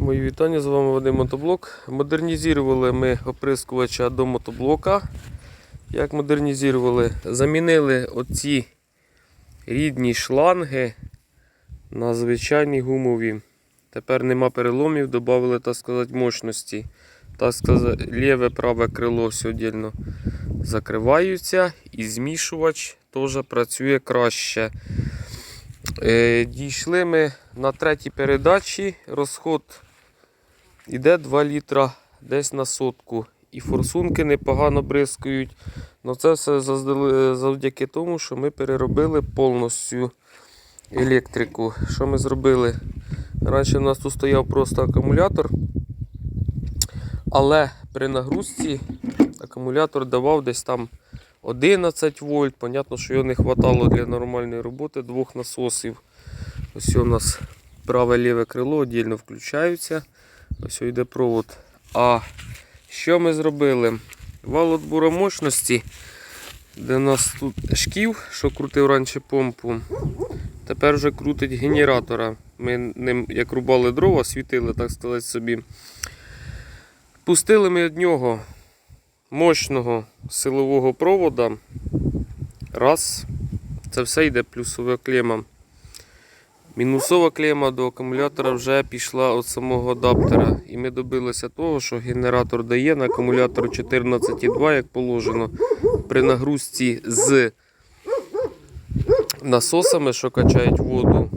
Мої вітання, з вами Вадим Мотоблок. Модернізували ми оприскувача до мотоблока. Як модернізували? Замінили оці рідні шланги на звичайні гумові. Тепер нема переломів, додали, так сказати, мощності. Так сказати, ліве праве крило все віддільно закриваються і змішувач теж працює краще. Е, Дійшли ми на третій передачі. Розход іде 2 літра десь на сотку. І форсунки непогано бризкають. Но це все завдяки тому, що ми переробили повністю електрику. Що ми зробили? Раніше у нас тут стояв просто акумулятор, але при нагрузці акумулятор давав десь там 11 вольт. Понятно, що його не вистачало для нормальної роботи двох насосів. Ось у нас праве ліве крило віддільно включаються. Ось йде провод. А що ми зробили? Вал отбору мощності, де у нас тут шків, що крутив раніше помпу. Тепер вже крутить генератора. Ми ним, як рубали дрова, світили, так сказати собі. Пустили ми від нього мощного силового провода. Раз. Це все йде плюсова клема. Мінусова клема до акумулятора вже пішла від самого адаптера. І ми добилися того, що генератор дає на акумулятор 14,2, як положено, при нагрузці з насосами, що качають воду,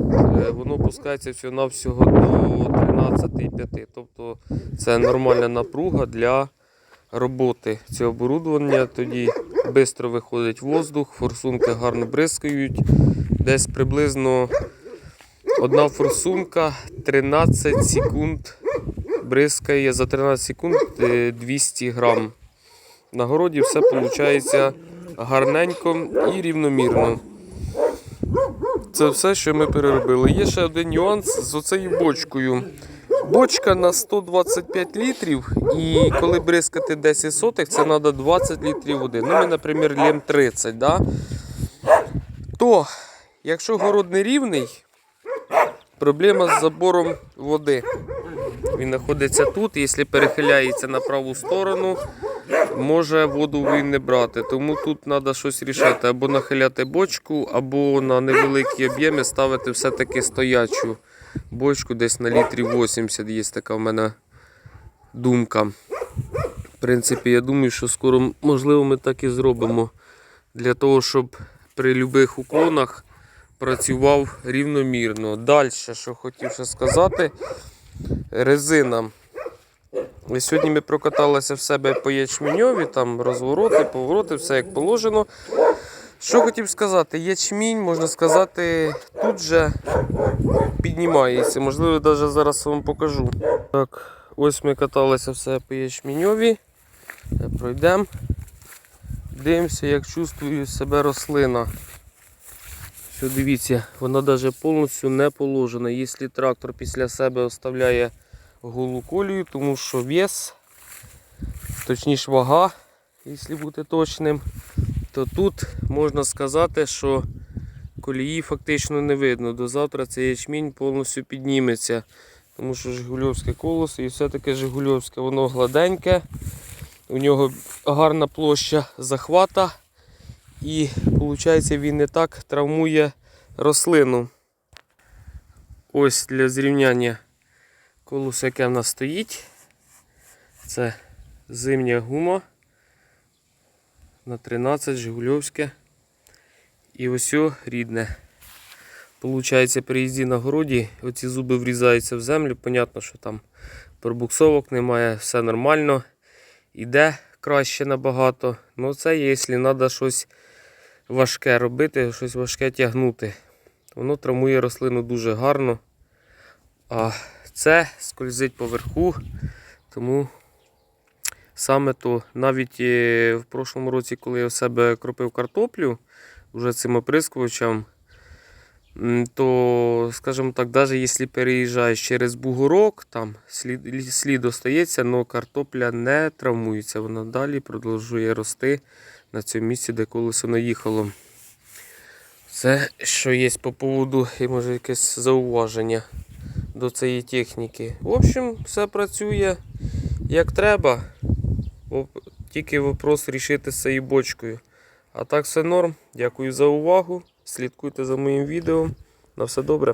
е, воно пускається всього-навсього до 13,5. Тобто це нормальна напруга для роботи цього оборудовання. Тоді швидко виходить воздух, форсунки гарно бризкають. Десь приблизно одна форсунка 13 секунд бризкає за 13 секунд е, 200 грам. На городі все виходить гарненько і рівномірно. Це все, що ми переробили. Є ще один нюанс з оцею бочкою. Бочка на 125 літрів, і коли бризкати 10 сотих, це треба 20 літрів води. Ну, ми, наприклад, лємо 30. Да? То, якщо город не рівний, проблема з забором води. Він знаходиться тут, якщо перехиляється на праву сторону, може воду він не брати. Тому тут треба щось рішати. Або нахиляти бочку, або на невеликі об'єми ставити все-таки стоячу бочку десь на літрів 80. Є така в мене думка. В принципі, я думаю, що скоро, можливо, ми так і зробимо. Для того, щоб при будь-яких уклонах працював рівномірно. Далі, що хотів ще сказати, резина. Сьогодні ми прокаталися в себе по ячменьові, там розвороти, повороти, все як положено. Що хотів сказати, ячмінь, можна сказати, тут же піднімається. Можливо, навіть зараз вам покажу. Так, ось ми каталися все по ячменьові. Пройдемо. Дивимося, як чувствує себе рослина. Що дивіться, вона навіть повністю не положена. Якщо трактор після себе оставляє голу колію, тому що вес, точніше вага, якщо бути точним, то тут можна сказати, що колії фактично не видно. До завтра цей ячмінь повністю підніметься. Тому що Жигульовське колесо і все-таки Жигульовське, воно гладеньке, у нього гарна площа захвата. І виходить, він не так травмує рослину. Ось для зрівняння колесо, яке в нас стоїть. Це зимня гума на 13 Жигульовське. І ось рідне. Получається, при їзді на городі оці зуби врізаються в землю. Понятно, що там пробуксовок немає, все нормально. Іде краще набагато. Ну це якщо треба щось важке робити, щось важке тягнути. Воно травмує рослину дуже гарно. А це скользить поверху, тому саме то навіть е, в прошлому році, коли я в себе кропив картоплю вже цим оприскувачем, то, скажімо так, навіть якщо переїжджаєш через бугорок, там слід, слід остається, але картопля не травмується. Вона далі продовжує рости на цьому місці, де колесо наїхало. Це що є по поводу і може якесь зауваження. до цієї техніки. В общем, все працює як треба. Тільки вопрос рішити з цією бочкою. А так все норм. Дякую за увагу. Слідкуйте за моїм відео. На все добре.